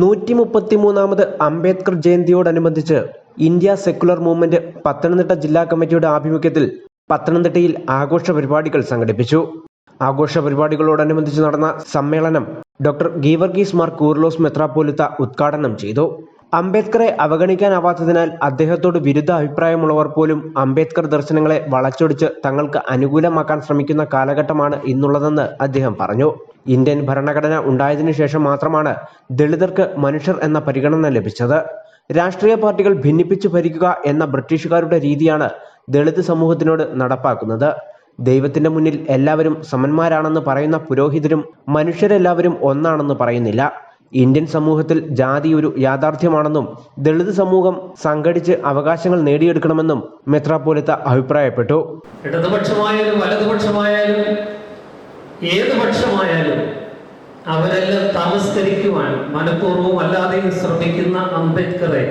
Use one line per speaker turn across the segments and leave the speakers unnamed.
നൂറ്റി മുപ്പത്തിമൂന്നാമത് അംബേദ്കർ ജയന്തിയോടനുബന്ധിച്ച് ഇന്ത്യ സെക്കുലർ മൂവ്മെന്റ് പത്തനംതിട്ട ജില്ലാ കമ്മിറ്റിയുടെ ആഭിമുഖ്യത്തിൽ പത്തനംതിട്ടയിൽ ആഘോഷ പരിപാടികൾ സംഘടിപ്പിച്ചു. ആഘോഷ പരിപാടികളോടനുബന്ധിച്ച് നടന്ന സമ്മേളനം ഡോക്ടർ ഗീവർഗീസ് മാർ കൂർലോസ് മെത്രാപ്പോലിത്ത ഉദ്ഘാടനം ചെയ്തു. അംബേദ്കറെ അവഗണിക്കാനാവാത്തതിനാൽ അദ്ദേഹത്തോട് വിരുദ്ധ അഭിപ്രായമുള്ളവർ പോലും അംബേദ്കർ ദർശനങ്ങളെ വളച്ചൊടിച്ച് തങ്ങൾക്ക് അനുകൂലമാക്കാൻ ശ്രമിക്കുന്ന കാലഘട്ടമാണ് ഇന്നുള്ളതെന്ന് അദ്ദേഹം പറഞ്ഞു. ഇന്ത്യൻ ഭരണഘടന ഉണ്ടായതിനു ശേഷം മാത്രമാണ് ദളിതർക്ക് മനുഷ്യർ എന്ന പരിഗണന ലഭിച്ചത്. രാഷ്ട്രീയ പാർട്ടികൾ ഭിന്നിപ്പിച്ചു ഭരിക്കുക എന്ന ബ്രിട്ടീഷുകാരുടെ രീതിയാണ് ദളിത് സമൂഹത്തിനോട് നടപ്പാക്കുന്നത്. ദൈവത്തിന്റെ മുന്നിൽ എല്ലാവരും സമന്മാരാണെന്ന് പറയുന്ന പുരോഹിതരും മനുഷ്യരെല്ലാവരും ഒന്നാണെന്ന് പറയുന്നില്ല. ഇന്ത്യൻ സമൂഹത്തിൽ ജാതി ഒരു യാഥാർത്ഥ്യമാണെന്നും ദളിത് സമൂഹം സംഘടിച്ച് അവകാശങ്ങൾ നേടിയെടുക്കണമെന്നും മെത്രാപ്പോലിത്ത അഭിപ്രായപ്പെട്ടു.
ഇടതുപക്ഷമായാലും വലതുപക്ഷമായാലും ഏത് പക്ഷമായാലും അവരെല്ലാം തമസ്കരിക്കുവാൻ മനഃപൂർവം അല്ലാതെയും ശ്രമിക്കുന്ന അംബേദ്കറെ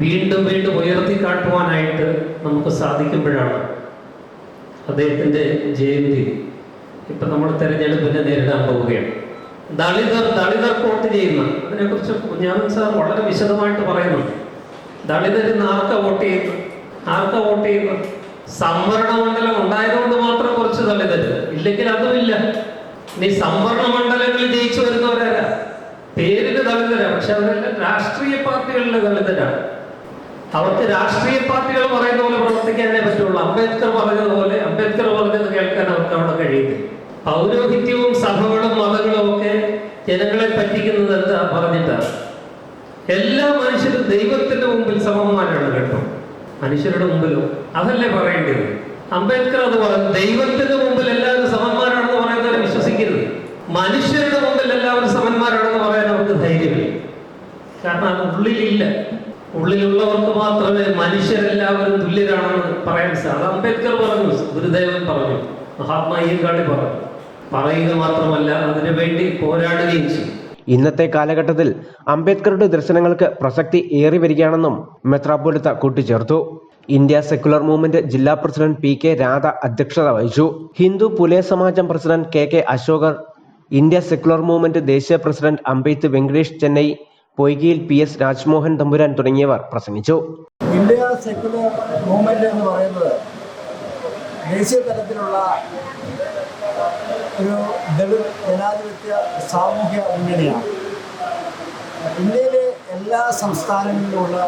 വീണ്ടും വീണ്ടും ഉയർത്തി കാട്ടുവാനായിട്ട് നമുക്ക് സാധിക്കുമ്പോഴാണ് അദ്ദേഹത്തിന്റെ ജയന്തി ഇപ്പം നമ്മൾ തെരഞ്ഞെടുപ്പിനെ നേരിടാൻ പോവുകയാണ്. ദളിതർ ദളിതർ വോട്ട് ചെയ്യുന്ന അതിനെക്കുറിച്ച് കുഞ്ഞാമൻ സാർ വളരെ വിശദമായിട്ട് പറയുന്നുണ്ട്. ദളിതർ ഇന്ന് ആർക്ക വോട്ട് ചെയ്യുന്നു ആർക്ക വോട്ട് ചെയ്യുന്നു സംവരണ മണ്ഡലം ഉണ്ടായതുകൊണ്ട് മാത്രം കുറച്ച് ദളിതർ ഇല്ലെങ്കിൽ അതുമില്ല നീ സംവരണ മണ്ഡലങ്ങളിൽ ജയിച്ചു വരുന്നവരല്ല പേരിന് ദളിതരാ പക്ഷെ അവരെല്ലാം രാഷ്ട്രീയ പാർട്ടികളിലെ ദളിതരാണ് അവർക്ക് രാഷ്ട്രീയ പാർട്ടികൾ പറയുന്ന പോലെ പ്രവർത്തിക്കാനേ പറ്റുള്ളൂ. അംബേദ്കർ പറഞ്ഞതുപോലെ അംബേദ്കർ പറഞ്ഞത് കേൾക്കാൻ അവർക്ക് അവിടെ കഴിയുന്നില്ല പൗരോഹിത്യവും സഭകളും മതങ്ങളും ഒക്കെ ജനങ്ങളെ പറ്റിക്കുന്നത് എന്താ പറഞ്ഞിട്ടാണ്? എല്ലാ മനുഷ്യരും ദൈവത്തിന്റെ മുമ്പിൽ സമന്മാരാണ് കേട്ടോ. മനുഷ്യരുടെ മുമ്പിലോ? അതല്ലേ പറയേണ്ടത്. അംബേദ്കർ അത് പറഞ്ഞു ദൈവത്തിന്റെ മുമ്പിൽ എല്ലാവരും സമന്മാരാണെന്ന് പറയുന്നവരെ വിശ്വസിക്കരുത്. മനുഷ്യരുടെ മുമ്പിൽ എല്ലാവരും സമന്മാരാണെന്ന് പറയാൻ അവർക്ക് ധൈര്യമില്ല. കാരണം അത് ഉള്ളിലില്ല. ഉള്ളിലുള്ളവർക്ക് മാത്രമേ മനുഷ്യരെല്ലാവരും തുല്യരാണെന്ന് പറയാൻ സാധിക്കും അംബേദ്കർ പറഞ്ഞു ഗുരുദേവൻ പറഞ്ഞു മഹാത്മാ പറഞ്ഞു. പറയുക മാത്രമല്ല അതിനു വേണ്ടി പോരാടുകയും ചെയ്യും.
ഇന്നത്തെ കാലഘട്ടത്തിൽ അംബേദ്കറുടെ ദർശനങ്ങൾക്ക് പ്രസക്തി ഏറി വരികയാണെന്നും മെത്രാപ്പൊലിത്ത കൂട്ടിച്ചേർത്തു. ഇന്ത്യ സെക്കുലർ മൂവ്മെന്റ് ജില്ലാ പ്രസിഡന്റ് പി കെ രാധ അധ്യക്ഷത വഹിച്ചു. Hindu Pulaya Samajam president K K Ashokar India secular movement ദേശീയ പ്രസിഡന്റ് അംബേദ് വെങ്കടേഷ് ചെന്നൈ പൊയ്കിയിൽ പി എസ് രാജ്മോഹൻ തമ്പുരാൻ തുടങ്ങിയവർ പ്രസംഗിച്ചു.
ഇന്ത്യ സെക്യുലർ മൂവ്മെന്റ് എന്ന് പറയുന്നത് ദേശീയ തലത്തിലുള്ള ഒരു ദളിത് ജനാധിപത്യ സാമൂഹ്യ മുന്നണിയാണ്. ഇന്ത്യയിലെ എല്ലാ സംസ്ഥാനങ്ങളിലുമുള്ള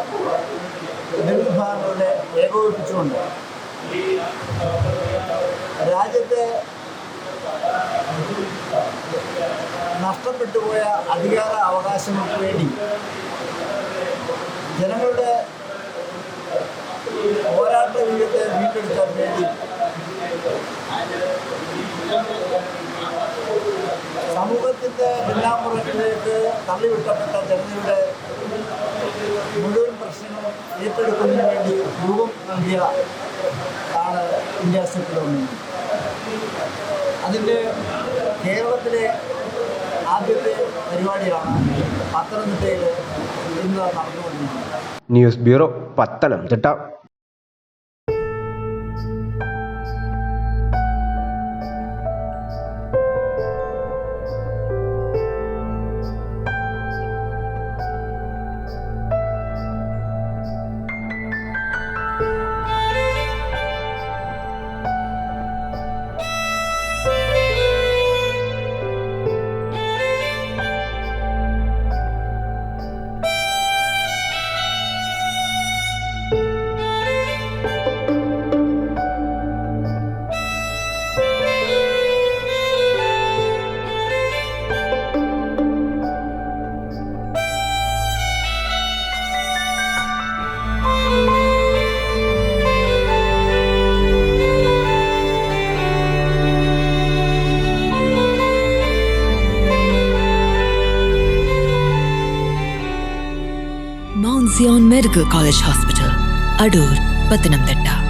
ദളിത് ഭാഗങ്ങളുടെ ഏകോപിപ്പിച്ചുകൊണ്ട് രാജ്യത്തെ നഷ്ടപ്പെട്ടുപോയ അധികാര അവകാശങ്ങൾക്ക് വേണ്ടി ജനങ്ങളുടെ പോരാട്ട വീര്യത്തെ വീണ്ടെടുക്കാൻ വേണ്ടി സമൂഹത്തിന്റെ മുറകളിലേക്ക് തള്ളിവിട്ടപ്പെട്ട ജനതയുടെ മുഴുവൻ പ്രശ്നങ്ങളും ഏറ്റെടുക്കുന്നതിന് വേണ്ടി രൂപം നൽകിയ ആണ് ഇന്ത്യ സെക്ടർ മൂവ്മെന്റ് അതിന്റെ കേരളത്തിലെ ആദ്യത്തെ പരിപാടിയാണ് പത്തനംതിട്ടയിൽ ഇന്ന് നടന്നുകൊണ്ടിരിക്കുന്നത്.
News bureau Pathanamthitta.
Zion Medical College Hospital, Adur, Patanamthitta.